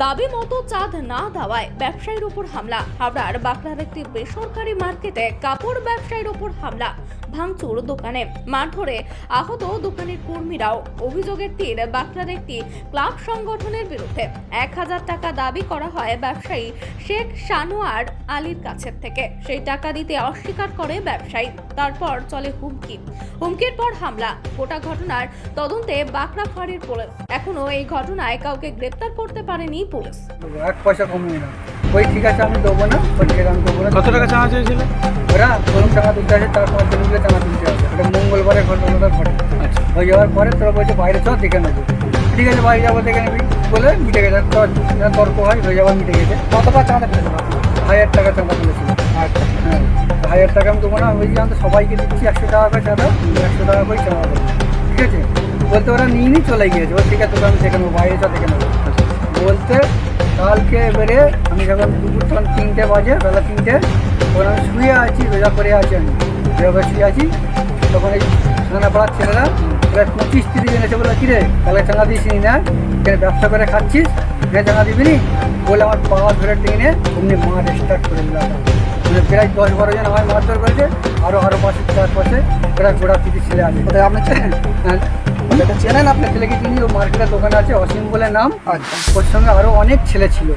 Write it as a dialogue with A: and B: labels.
A: দাবি মতো চাঁদ না দেওয়ায় ব্যবসায়ীর উপর হামলা। হাওড়ার বাঁকড়ার একটি বেসরকারি মার্কেটে কাপড় ব্যবসায়ীর উপর হামলা। ভাঙচুর দোকানে। মারধরে আহত দোকানের কর্মীরাও অভিযোগের তীর বাঁকড়ার একটি ক্লাব সংগঠনের বিরুদ্ধে। এক হাজার টাকা দাবি করা হয় ব্যবসায়ী শেখ সানোয়ার আলীর কাছের থেকে। সেই টাকা দিতে অস্বীকার করে ব্যবসায়ী। তারপর চলে হুমকি। হুমকির পর হামলা। গোটা ঘটনার তদন্তে বাঁকড়া ফাঁড়ির পুলিশ। এখনও এই ঘটনায় কাউকে গ্রেপ্তার করতে পারেনি পুলিশ।
B: এক পয়সা কমিয়ে না ওই ঠিক আছে আমি দেবো না ওই ঠিক দেবো না।
C: কত টাকা চাওয়া চেয়েছিল
B: ওরা কোনো টাকা তুলতে আছে তার পাঁচ দিন টাকা তুলতে আছে এটা মঙ্গলবারের ঘটনাটা ঘটে।
C: আচ্ছা।
B: হয়ে যাওয়ার পরে তোরা বলছে বাইরে চ দেখে নেব। ঠিক আছে বাইরে যাব দেখে নেবি। বলে মিটে গেছে তর- তর্ক হয় হয়ে যাওয়ার মিটে গেছে। কতটা চাঁদা পেয়েছিল হাজার টাকা চাঁদা তুলেছিল আচ্ছা। হ্যাঁ হাজার টাকা আমি না আমি বলছি আমি সবাইকে দিচ্ছি একশো টাকা করে চাঁদা একশো টাকা করে চাঁদা দেবো ঠিক আছে? বলতে ওরা নিয়ে নিয়ে চলে গিয়েছে। ও ঠিক আছে আমি দেখে নেব বাইরে চ দেখে নেব। বলতে কালকে এবারে আমি যখন দুপুর তখন তিনটে বাজে বেলা তিনটে আমি শুয়ে আছি রোজা করে আছি আমি। রোজা শুয়ে আছি তখন এই পাড়ার ছেলেরা প্রায় পঁচিশ তিরিশ জন এসে বলে কিরে কালকে চাঁদা দিস নি না? কেন ব্যবসা করে খাচ্ছিস? এখানে চাঁদা দিবি নি? বলে আমার পা ধরে টেনে অমনি মার স্টার্ট করে দিলাম প্রায় দশ বারো জন আমার মারধর করেছে আরও আরও পাশে চার পাশে প্রায় গোড়া পিটি ছেলে আছে। কোথায় আপনি চেনেন হ্যাঁ চেনেন আপনার ছেলেকে ও মার্কেটের দোকান আছে অসীম বলে নাম। আচ্ছা। ওর সঙ্গে আরও অনেক ছেলে ছিল।